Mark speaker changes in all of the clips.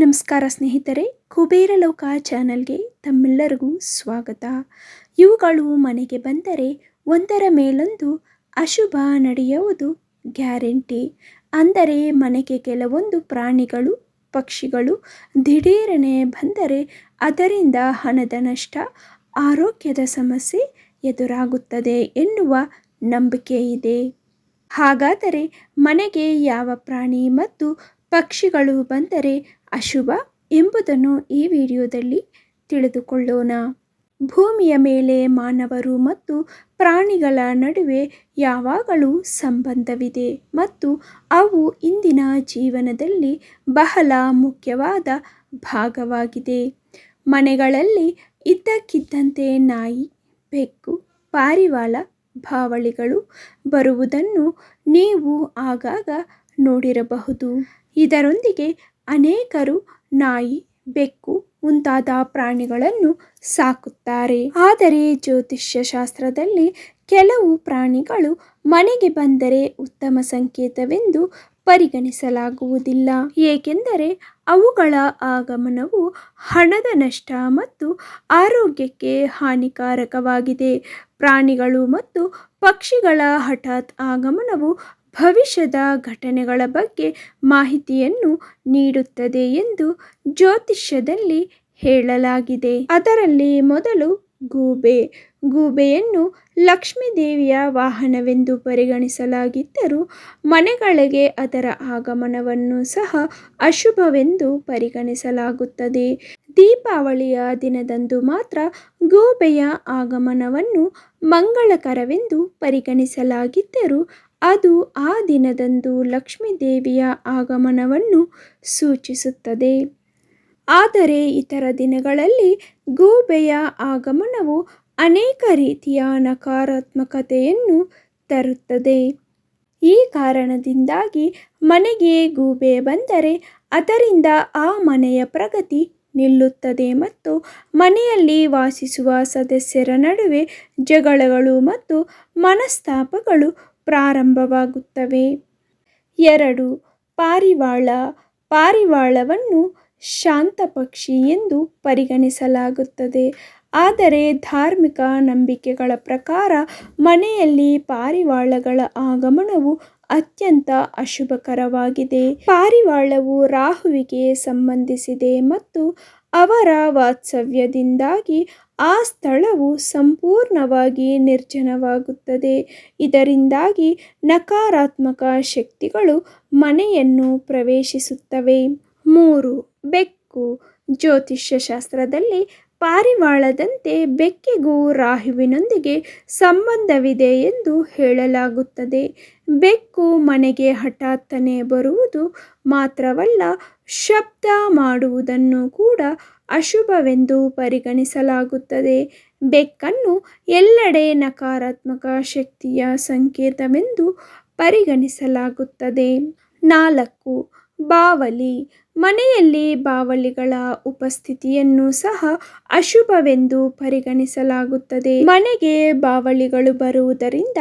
Speaker 1: ನಮಸ್ಕಾರ ಸ್ನೇಹಿತರೆ, ಕುಬೇರ ಲೋಕ ಚಾನಲ್ಗೆ ತಮ್ಮೆಲ್ಲರಿಗೂ ಸ್ವಾಗತ. ಇವುಗಳು ಮನೆಗೆ ಬಂದರೆ ಒಂದರ ಮೇಲೊಂದು ಅಶುಭ ನಡೆಯುವುದು ಗ್ಯಾರಂಟಿ. ಅಂದರೆ ಮನೆಗೆ ಕೆಲವೊಂದು ಪ್ರಾಣಿಗಳು, ಪಕ್ಷಿಗಳು ದಿಢೀರನೆ ಬಂದರೆ ಅದರಿಂದ ಹಣದ ನಷ್ಟ, ಆರೋಗ್ಯದ ಸಮಸ್ಯೆ ಎದುರಾಗುತ್ತದೆ ಎನ್ನುವ ನಂಬಿಕೆ ಇದೆ. ಹಾಗಾದರೆ ಮನೆಗೆ ಯಾವ ಪ್ರಾಣಿ ಮತ್ತು ಪಕ್ಷಿಗಳು ಬಂದರೆ ಅಶುಭ ಎಂಬುದನ್ನು ಈ ವಿಡಿಯೋದಲ್ಲಿ ತಿಳಿದುಕೊಳ್ಳೋಣ. ಭೂಮಿಯ ಮೇಲೆ ಮಾನವರು ಮತ್ತು ಪ್ರಾಣಿಗಳ ನಡುವೆ ಯಾವಾಗಲೂ ಸಂಬಂಧವಿದೆ ಮತ್ತು ಅವು ಇಂದಿನ ಜೀವನದಲ್ಲಿ ಬಹಳ ಮುಖ್ಯವಾದ ಭಾಗವಾಗಿದೆ. ಮನೆಗಳಲ್ಲಿ ಇದ್ದಕ್ಕಿದ್ದಂತೆ ನಾಯಿ, ಬೆಕ್ಕು, ಪಾರಿವಾಳ ಭಾವಳಿಗಳು ಬರುವುದನ್ನು ನೀವು ಆಗಾಗ ನೋಡಿರಬಹುದು. ಇದರೊಂದಿಗೆ ಅನೇಕರು ನಾಯಿ, ಬೆಕ್ಕು ಮುಂತಾದ ಪ್ರಾಣಿಗಳನ್ನು ಸಾಕುತ್ತಾರೆ. ಆದರೆ ಜ್ಯೋತಿಷ್ಯ ಶಾಸ್ತ್ರದಲ್ಲಿ ಕೆಲವು ಪ್ರಾಣಿಗಳು ಮನೆಗೆ ಬಂದರೆ ಉತ್ತಮ ಸಂಕೇತವೆಂದು ಪರಿಗಣಿಸಲಾಗುವುದಿಲ್ಲ. ಏಕೆಂದರೆ ಅವುಗಳ ಆಗಮನವು ಹಣದ ನಷ್ಟ ಮತ್ತು ಆರೋಗ್ಯಕ್ಕೆ ಹಾನಿಕಾರಕವಾಗಿದೆ. ಪ್ರಾಣಿಗಳು ಮತ್ತು ಪಕ್ಷಿಗಳ ಹಠಾತ್ ಆಗಮನವು ಭವಿಷ್ಯದ ಘಟನೆಗಳ ಬಗ್ಗೆ ಮಾಹಿತಿಯನ್ನು ನೀಡುತ್ತದೆ ಎಂದು ಜ್ಯೋತಿಷ್ಯದಲ್ಲಿ ಹೇಳಲಾಗಿದೆ. ಅದರಲ್ಲಿ ಮೊದಲು ಗೂಬೆ. ಗೂಬೆಯನ್ನು ಲಕ್ಷ್ಮೀ ದೇವಿಯ ವಾಹನವೆಂದು ಪರಿಗಣಿಸಲಾಗಿದ್ದರೂ ಮನೆಗಳಿಗೆ ಅದರ ಆಗಮನವನ್ನು ಸಹ ಅಶುಭವೆಂದು ಪರಿಗಣಿಸಲಾಗುತ್ತದೆ. ದೀಪಾವಳಿಯ ದಿನದಂದು ಮಾತ್ರ ಗೂಬೆಯ ಆಗಮನವನ್ನು ಮಂಗಳಕರವೆಂದು ಪರಿಗಣಿಸಲಾಗಿದ್ದರೂ ಅದು ಆ ದಿನದಂದು ಲಕ್ಷ್ಮೀ ದೇವಿಯ ಆಗಮನವನ್ನು ಸೂಚಿಸುತ್ತದೆ. ಆದರೆ ಇತರ ದಿನಗಳಲ್ಲಿ ಗೂಬೆಯ ಆಗಮನವು ಅನೇಕ ರೀತಿಯ ನಕಾರಾತ್ಮಕತೆಯನ್ನು ತರುತ್ತದೆ. ಈ ಕಾರಣದಿಂದಾಗಿ ಮನೆಗೆ ಗೂಬೆ ಬಂದರೆ ಅದರಿಂದ ಆ ಮನೆಯ ಪ್ರಗತಿ ನಿಲ್ಲುತ್ತದೆ ಮತ್ತು ಮನೆಯಲ್ಲಿ ವಾಸಿಸುವ ಸದಸ್ಯರ ನಡುವೆ ಜಗಳಗಳು ಮತ್ತು ಮನಸ್ತಾಪಗಳು ಪ್ರಾರಂಭವಾಗುತ್ತವೆ. ಎರಡು, ಪಾರಿವಾಳ, ಪಾರಿವಾಳವನ್ನು ಶಾಂತ ಪಕ್ಷಿ ಎಂದು ಪರಿಗಣಿಸಲಾಗುತ್ತದೆ. ಆದರೆ ಧಾರ್ಮಿಕ ನಂಬಿಕೆಗಳ ಪ್ರಕಾರ ಮನೆಯಲ್ಲಿ ಪಾರಿವಾಳಗಳ ಆಗಮನವು ಅತ್ಯಂತ ಅಶುಭಕರವಾಗಿದೆ. ಪಾರಿವಾಳವು ರಾಹುವಿಗೆ ಸಂಬಂಧಿಸಿದೆ ಮತ್ತು ಅವರ ವಾತ್ಸವ್ಯದಿಂದಾಗಿ ಆ ಸ್ಥಳವು ಸಂಪೂರ್ಣವಾಗಿ ನಿರ್ಜನವಾಗುತ್ತದೆ. ಇದರಿಂದಾಗಿ ನಕಾರಾತ್ಮಕ ಶಕ್ತಿಗಳು ಮನೆಯನ್ನು ಪ್ರವೇಶಿಸುತ್ತವೆ. ಮೂರು, ಬೆಕ್ಕು. ಜ್ಯೋತಿಷ್ಯಶಾಸ್ತ್ರದಲ್ಲಿ ಪಾರಿವಾಳದಂತೆ ಬೆಕ್ಕಿಗೂ ರಾಹುವಿನೊಂದಿಗೆ ಸಂಬಂಧವಿದೆ ಎಂದು ಹೇಳಲಾಗುತ್ತದೆ. ಬೆಕ್ಕು ಮನೆಗೆ ಹಠಾತ್ತನೆ ಬರುವುದು ಮಾತ್ರವಲ್ಲ ಶಬ್ದ ಮಾಡುವುದನ್ನು ಕೂಡ ಅಶುಭವೆಂದು ಪರಿಗಣಿಸಲಾಗುತ್ತದೆ. ಬೆಕ್ಕನ್ನು ಎಲ್ಲೆಡೆ ನಕಾರಾತ್ಮಕ ಶಕ್ತಿಯ ಸಂಕೇತವೆಂದು ಪರಿಗಣಿಸಲಾಗುತ್ತದೆ. ನಾಲ್ಕು, ಬಾವಲಿ. ಮನೆಯಲ್ಲಿ ಬಾವಲಿಗಳ ಉಪಸ್ಥಿತಿಯನ್ನು ಸಹ ಅಶುಭವೆಂದು ಪರಿಗಣಿಸಲಾಗುತ್ತದೆ. ಮನೆಗೆ ಬಾವಲಿಗಳು ಬರುವುದರಿಂದ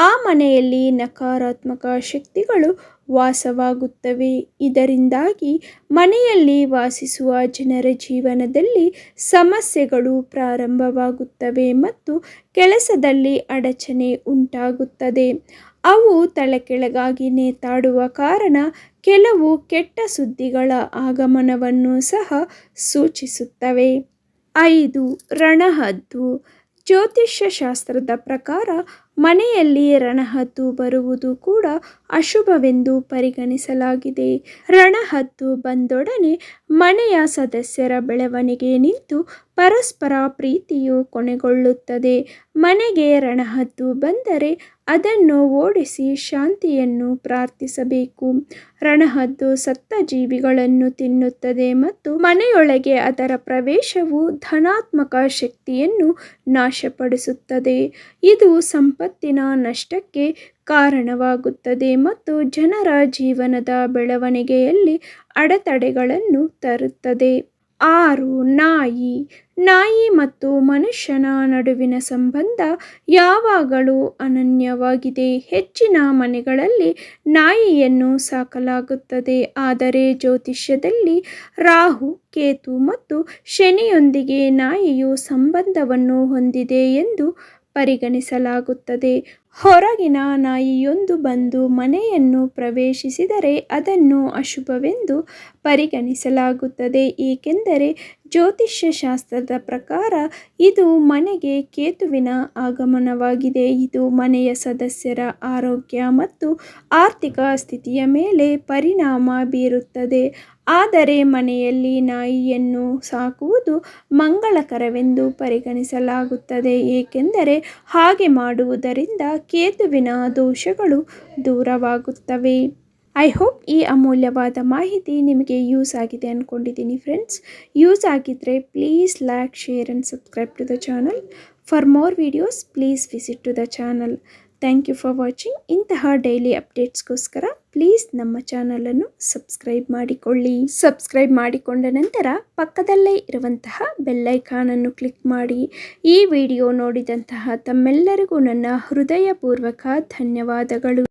Speaker 1: ಆ ಮನೆಯಲ್ಲಿ ನಕಾರಾತ್ಮಕ ಶಕ್ತಿಗಳು ವಾಸವಾಗುತ್ತವೆ. ಇದರಿಂದಾಗಿ ಮನೆಯಲ್ಲಿ ವಾಸಿಸುವ ಜನರ ಜೀವನದಲ್ಲಿ ಸಮಸ್ಯೆಗಳು ಪ್ರಾರಂಭವಾಗುತ್ತವೆ ಮತ್ತು ಕೆಲಸದಲ್ಲಿ ಅಡಚಣೆ ಉಂಟಾಗುತ್ತದೆ. ಅವು ತಲೆಕೆಳಗಾಗಿ ನೇತಾಡುವ ಕಾರಣ ಕೆಲವು ಕೆಟ್ಟ ಸುದ್ದಿಗಳ ಆಗಮನವನ್ನು ಸಹ ಸೂಚಿಸುತ್ತವೆ. ಐದು, ರಣಹದ್ದು. ಜ್ಯೋತಿಷ್ಯ ಶಾಸ್ತ್ರದ ಪ್ರಕಾರ ಮನೆಯಲ್ಲಿ ರಣಹತ್ತು ಬರುವುದು ಕೂಡ ಅಶುಭವೆಂದು ಪರಿಗಣಿಸಲಾಗಿದೆ. ರಣಹತ್ತು ಬಂದೊಡನೆ ಮನೆಯ ಸದಸ್ಯರ ಬೆಳವಣಿಗೆ ನಿಂತು ಪರಸ್ಪರ ಪ್ರೀತಿಯು ಕೊನೆಗೊಳ್ಳುತ್ತದೆ. ಮನೆಗೆ ರಣಹದ್ದು ಬಂದರೆ ಅದನ್ನು ಓಡಿಸಿ ಶಾಂತಿಯನ್ನು ಪ್ರಾರ್ಥಿಸಬೇಕು. ರಣಹದ್ದು ಸತ್ತ ಜೀವಿಗಳನ್ನು ತಿನ್ನುತ್ತದೆ ಮತ್ತು ಮನೆಯೊಳಗೆ ಅದರ ಪ್ರವೇಶವು ಧನಾತ್ಮಕ ಶಕ್ತಿಯನ್ನು ನಾಶಪಡಿಸುತ್ತದೆ. ಇದು ಸಂಪತ್ತಿನ ನಷ್ಟಕ್ಕೆ ಕಾರಣವಾಗುತ್ತದೆ ಮತ್ತು ಜನರ ಜೀವನದ ಬೆಳವಣಿಗೆಯಲ್ಲಿ ಅಡೆತಡೆಗಳನ್ನು ತರುತ್ತದೆ. ಆರು ನಾಯಿ ನಾಯಿ ಮತ್ತು ಮನುಷ್ಯನ ನಡುವಿನ ಸಂಬಂಧ ಯಾವಾಗಲೂ ಅನನ್ಯವಾಗಿದೆ. ಹೆಚ್ಚಿನ ಮನೆಗಳಲ್ಲಿ ನಾಯಿಯನ್ನು ಸಾಕಲಾಗುತ್ತದೆ. ಆದರೆ ಜ್ಯೋತಿಷ್ಯದಲ್ಲಿ ರಾಹು, ಕೇತು ಮತ್ತು ಶನಿಯೊಂದಿಗೆ ನಾಯಿಯು ಸಂಬಂಧವನ್ನು ಹೊಂದಿದೆ ಎಂದು ಪರಿಗಣಿಸಲಾಗುತ್ತದೆ. ಹೊರಗಿನ ನಾಯಿಯೊಂದು ಬಂದು ಮನೆಯನ್ನು ಪ್ರವೇಶಿಸಿದರೆ ಅದನ್ನು ಅಶುಭವೆಂದು ಪರಿಗಣಿಸಲಾಗುತ್ತದೆ. ಏಕೆಂದರೆ ಜ್ಯೋತಿಷ್ಯ ಶಾಸ್ತ್ರದ ಪ್ರಕಾರ ಇದು ಮನೆಗೆ ಕೇತುವಿನ ಆಗಮನವಾಗಿದೆ. ಇದು ಮನೆಯ ಸದಸ್ಯರ ಆರೋಗ್ಯ ಮತ್ತು ಆರ್ಥಿಕ ಸ್ಥಿತಿಯ ಮೇಲೆ ಪರಿಣಾಮ ಬೀರುತ್ತದೆ. ಆದರೆ ಮನೆಯಲ್ಲಿ ನಾಯಿಯನ್ನು ಸಾಕುವುದು ಮಂಗಳಕರವೆಂದು ಪರಿಗಣಿಸಲಾಗುತ್ತದೆ, ಏಕೆಂದರೆ ಹಾಗೆ ಮಾಡುವುದರಿಂದ ಕೇತುವಿನ ದೋಷಗಳು ದೂರವಾಗುತ್ತವೆ. ಐ ಹೋಪ್ ಈ ಅಮೂಲ್ಯವಾದ ಮಾಹಿತಿ ನಿಮಗೆ ಯೂಸ್ ಆಗಿದೆ ಅಂದ್ಕೊಂಡಿದ್ದೀನಿ ಫ್ರೆಂಡ್ಸ್ ಯೂಸ್ ಆಗಿದ್ದರೆ please like share and subscribe to the channel for more videos please visit to the channel thank you for watching ಇಂತಹ ಡೈಲಿ ಅಪ್ಡೇಟ್ಸ್ಗೋಸ್ಕರ ಪ್ಲೀಸ್ ನಮ್ಮ ಚಾನಲನ್ನು ಸಬ್ಸ್ಕ್ರೈಬ್ ಮಾಡಿಕೊಳ್ಳಿ. ಸಬ್ಸ್ಕ್ರೈಬ್ ಮಾಡಿಕೊಂಡ ನಂತರ ಪಕ್ಕದಲ್ಲೇ ಇರುವಂತಹ ಬೆಲ್ಲೈಕಾನನ್ನು ಕ್ಲಿಕ್ ಮಾಡಿ. ಈ ವಿಡಿಯೋ ನೋಡಿದಂತಹ ತಮ್ಮೆಲ್ಲರಿಗೂ ನನ್ನ ಹೃದಯಪೂರ್ವಕ ಧನ್ಯವಾದಗಳು.